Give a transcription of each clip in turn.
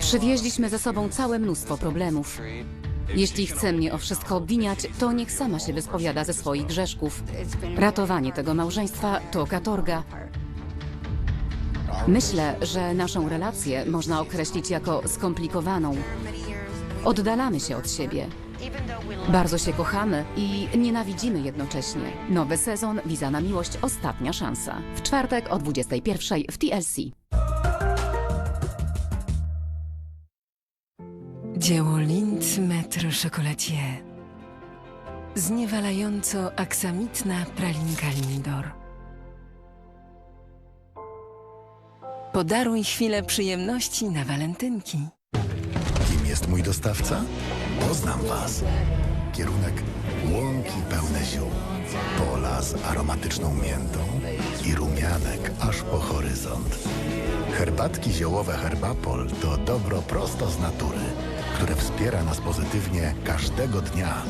Przywieźliśmy ze sobą całe mnóstwo problemów. Jeśli chce mnie o wszystko obwiniać, to niech sama się wyspowiada ze swoich grzeszków. Ratowanie tego małżeństwa to katorga. Myślę, że naszą relację można określić jako skomplikowaną. Oddalamy się od siebie. Bardzo się kochamy i nienawidzimy jednocześnie. Nowy sezon Wiza na miłość ostatnia szansa. W czwartek o 21 w TLC. Dzieło Lind Metro Chocolatier. Zniewalająco aksamitna pralinka Lindor. Podaruj chwilę przyjemności na walentynki. Kim jest mój dostawca? Poznam was. Kierunek łąki pełne ziół, pola z aromatyczną miętą i rumianek aż po horyzont. Herbatki ziołowe Herbapol to dobro prosto z natury, które wspiera nas pozytywnie każdego dnia.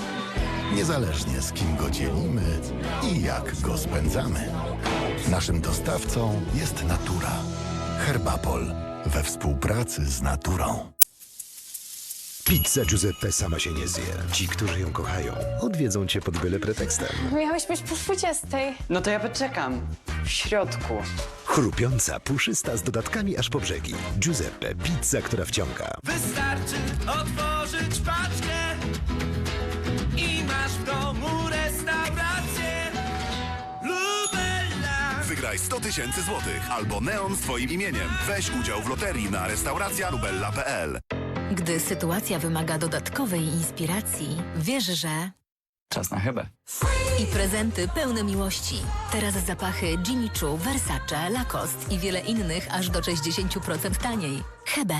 Niezależnie z kim go dzielimy i jak go spędzamy. Naszym dostawcą jest natura. Herbapol we współpracy z naturą. Pizza Giuseppe sama się nie zje. Ci, którzy ją kochają, odwiedzą cię pod byle pretekstem. Miałeś być po 20. No to ja poczekam. W środku. Chrupiąca, puszysta z dodatkami aż po brzegi. Giuseppe, pizza, która wciąga. Wystarczy otworzyć paczkę i masz w domu restaurację. Lubella. Wygraj 100 tysięcy złotych albo neon z Twoim imieniem. Weź udział w loterii na restauracja.lubella.pl. Gdy sytuacja wymaga dodatkowej inspiracji, wiesz, że... Czas na chybę. I prezenty pełne miłości. Teraz zapachy Jimmy Choo, Versace, Lacoste i wiele innych aż do 60% taniej. Hebe.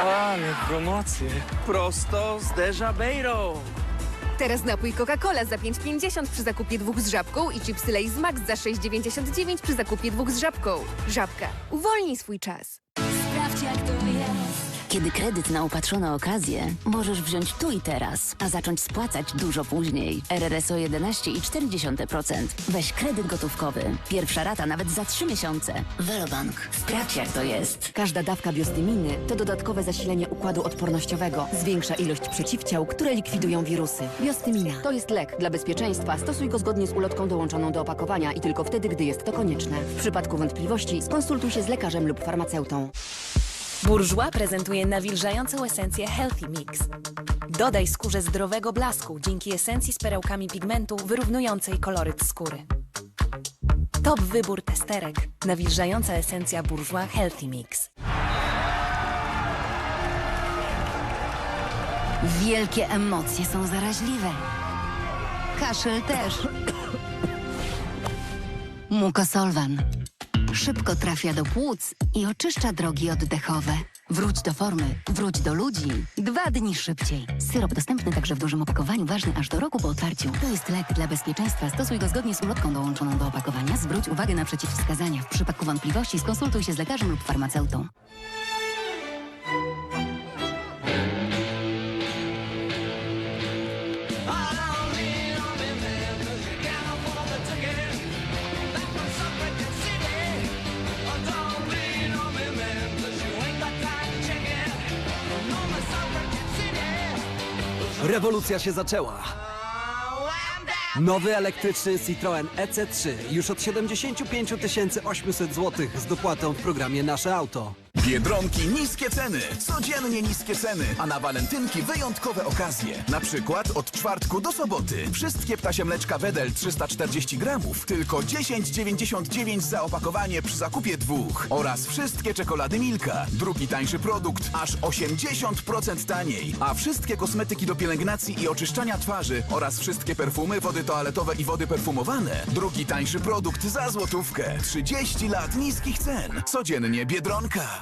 Ale promocje. Prosto z Deja Beiro. Teraz napój Coca-Cola za 5,50 przy zakupie dwóch z żabką i chipsy Lay's Max za 6,99 przy zakupie dwóch z żabką. Żabka. Uwolnij swój czas. Sprawdź jak to jest. Kiedy kredyt na upatrzone okazje możesz wziąć tu i teraz, a zacząć spłacać dużo później. RRSO 11,4%. Weź kredyt gotówkowy. Pierwsza rata nawet za 3 miesiące. Velobank. Sprawdź jak to jest. Każda dawka biostyminy to dodatkowe zasilenie układu odpornościowego. Zwiększa ilość przeciwciał, które likwidują wirusy. Biostymina to jest lek. Dla bezpieczeństwa stosuj go zgodnie z ulotką dołączoną do opakowania i tylko wtedy, gdy jest to konieczne. W przypadku wątpliwości skonsultuj się z lekarzem lub farmaceutą. Bourjois prezentuje nawilżającą esencję Healthy Mix. Dodaj skórze zdrowego blasku dzięki esencji z perełkami pigmentu wyrównującej koloryt skóry. Top wybór testerek. Nawilżająca esencja Bourjois Healthy Mix. Wielkie emocje są zaraźliwe. Kaszel też. Mukosolwan. Szybko trafia do płuc i oczyszcza drogi oddechowe. Wróć do formy, wróć do ludzi. Dwa dni szybciej. Syrop dostępny także w dużym opakowaniu, ważny aż do roku po otwarciu. To jest lek dla bezpieczeństwa. Stosuj go zgodnie z ulotką dołączoną do opakowania. Zwróć uwagę na przeciwwskazania. W przypadku wątpliwości skonsultuj się z lekarzem lub farmaceutą. Rewolucja się zaczęła. Nowy elektryczny Citroen EC3 już od 75 800 zł z dopłatą w programie Nasze Auto. Biedronki niskie ceny, codziennie niskie ceny, a na walentynki wyjątkowe okazje. Na przykład od czwartku do soboty. Wszystkie ptasie mleczka Wedel 340 gramów, tylko 10,99 za opakowanie przy zakupie dwóch. Oraz wszystkie czekolady Milka. Drugi tańszy produkt, aż 80% taniej. A wszystkie kosmetyki do pielęgnacji i oczyszczania twarzy oraz wszystkie perfumy, wody toaletowe i wody perfumowane. Drugi tańszy produkt za złotówkę. 30 lat niskich cen. Codziennie Biedronka.